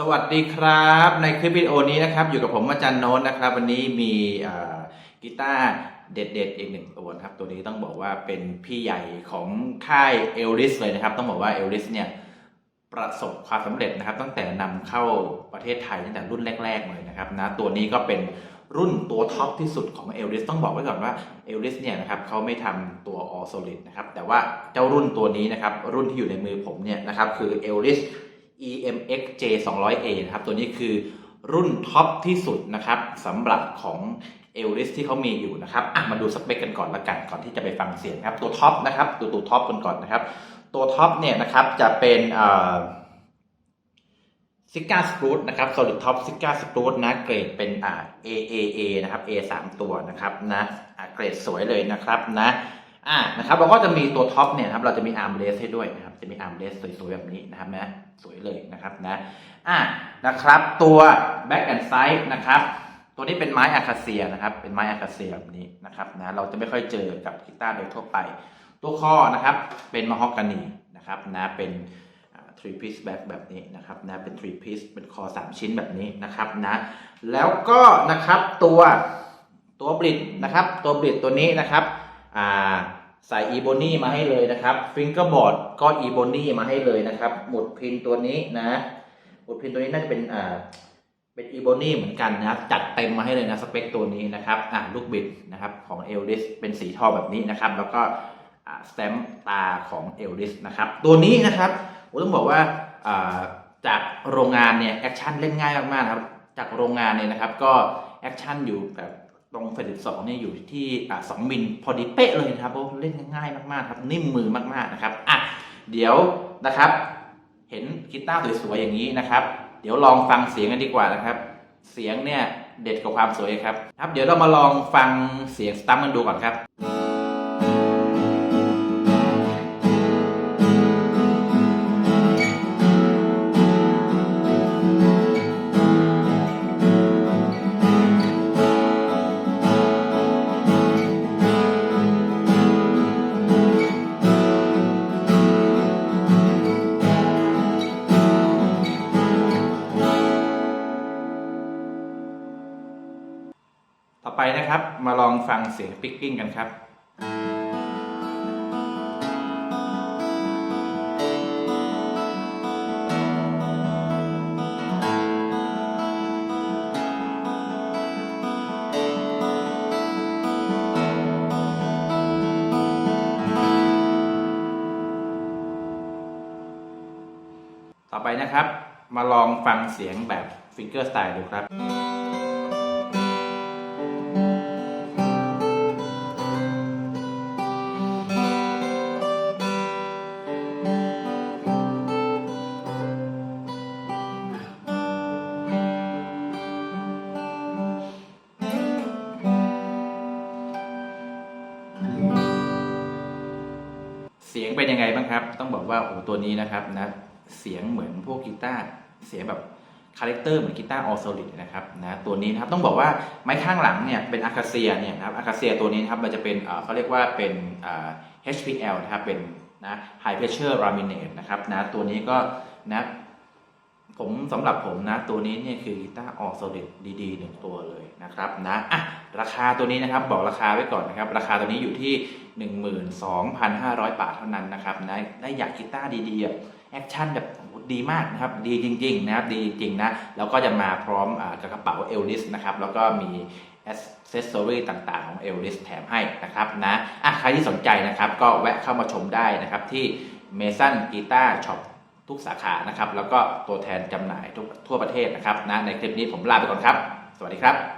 สวัสดีครับ ในคลิปวิดีโอนี้นะครับ อยู่กับผมอาจารย์โน้ตนะครับ วันนี้มีกีตาร์เด็ดๆ อีกหนึ่งตัวนะครับ ตัวนี้ต้องบอกว่าเป็นพี่ใหญ่ของค่ายเอลริสเลยนะครับ ต้องบอกว่าเอลริสเนี่ยประสบความสำเร็จนะครับ ตั้งแต่นำเข้าประเทศไทยตั้งแต่รุ่นแรก ๆ เลยนะครับนะตัวนี้ก็เป็นรุ่นตัวท็อปที่สุดของเอลริสต้องบอกไว้ก่อนว่าเอลริสเนี่ยนะครับเขาไม่ทำตัว all solid นะครับแต่ว่าเจ้ารุ่นตัวนี้นะครับรุ่นที่อยู่ในมือผมเนี่ยนะครับคือเอลริส EMX J 2 0 0 A นะครับ ตัวนี้คือรุ่นท็อปที่สุดนะครับสำหรับของเอลิสที่เขามีอยู่นะครับมาดูสเปคกันก่อนละกันก่อนที่จะไปฟังเสียงครับ ตัวท็อปนะครับตัวตัวท็อปกันก่อนนะครับ ตัวท็อปเนี่ยนะครับจะเป็นซิก้าสกรูตนะครับ solid top ซิก้าสกรูตนะเกรดเป็นอ่า AAA นะครับ A 3ตัวนะครับนะเกรดสวยเลยนะครับนะ อ่านะครับเราก็จะมีตัวท็อปเนี่ยครับเราจะมีอาร์มเลสให้ด้วยนะครับจะมีอาร์มเลสสวยๆแบบนี้นะครับนะสวยเลยนะครับนะอ่านะครับ ตัวแบ็กแอนด์ไซด์นะครับตัวนี้เป็นไม้อะคาเซียนะครับ เป็นไม้อะคาเซียแบบนี้นะครับนะเราจะไม่ค่อยเจอกับกีตาร์โดยทั่วไป ตัวข้อนะครับ เป็นม a ฮอกกานีนะครับนะเป็น three piece back แบบนี้นะครับนะเป็น three piece เป็นคอ 3 ชิ้นแบบนี้นะครับนะแล้วก็นะครับตัวตัวบริดนะครับ ตัวบริดตัวนี้นะครับ อ่าใส่อีโบนี่มาให้เลยนะครับฟิงเกอร์บอร์ดก็อีโบนี่มาให้เลยนะครับ หมุดพินตัวนี้นะหมุดพินตัวนี้น่าจะเป็นอ่าเป็นอีโบนี่เหมือนกันนะครับ จัดเต็มมาให้เลยนะสเปคตัวนี้นะครับอ่าลูกบิดนะครับของเอลดิสเป็นสีทองแบบนี้นะครับ แล้วก็สแตมป์ตาของเอลดิสนะครับ ตัวนี้นะครับผมต้องบอกว่าอ่าจากโรงงานเนี่ยแอคชั่นเล่นง่ายมากๆนะครับ จากโรงงานเนี่ยนะครับก็แอคชั่นอยู่แบบ ตรงเฟสสองเนี่ยอยู่ที่สองมิลพอดีเป๊ะเลยนะครับเพราะเล่นง่ายมากๆครับนิ่มมือมากๆนะครับอะเดี๋ยวนะครับ เห็นกีตาร์สวยๆอย่างนี้นะครับ เดี๋ยวลองฟังเสียงกันดีกว่านะครับ เสียงเนี่ยเด็ดกว่าความสวยครับครับ เดี๋ยวเรามาลองฟังเสียงสตัมกันดูก่อนครับ ต่อไปนะครับมาลองฟังเสียงปิกกิ้งกันครับต่อไปนะครับ มาลองฟังเสียงแบบฟิงเกอร์สไตล์ดูครับ สียงเป็นยังไงบ้างครับ ต้องบอกว่าโอ้ตัวนี้นะครับนะเสียงเหมือนพวกกีตาร์เสียงแบบคาแรคเตอร์เหมือนกีตาร์ออโซลิดนะครับนะตัวนี้นะครับต้องบอกว่าไม้ข้างหลังเนี่ยเป็นอาคาเซียเนี่ยนะครับอาคาเซียตัวนี้นะครับมันจะเป็นเขาเรียกว่าเป็น HPL นะครับเป็นนะ High Pressure Laminate นะครับนะตัวนี้ก็นะ ผมสำหรับผมนะตัวนี้เนี่ยคือกีตาร์ออโซลิดดีๆหนึ่งตัวเลยนะครับนะอะราคาตัวนี้นะครับบอกราคาไว้ก่อนนะครับ ราคาตัวนี้อยู่ที่ 12,500 บาทเท่านั้นนะครับนะได้อยากกีตาร์ดีๆแอคชั่นแบบดีมากนะครับดีจริงๆนะครับดีจริงๆนะแล้วก็จะมาพร้อมอกับกระเป๋าเอลลิสนะครับแล้วก็มีอ c เซสซอรีต่างๆของเอลลิสแถมให้นะครับนะอะใครที่สนใจนะครับก็แวะเข้ามาชมได้นะครับที่เมสันกีตาร์ช็อป ทุกสาขานะครับ แล้วก็ตัวแทนจำหน่ายทุกทั่วประเทศนะครับนะในคลิปนี้ผมลาไปก่อนครับ สวัสดีครับ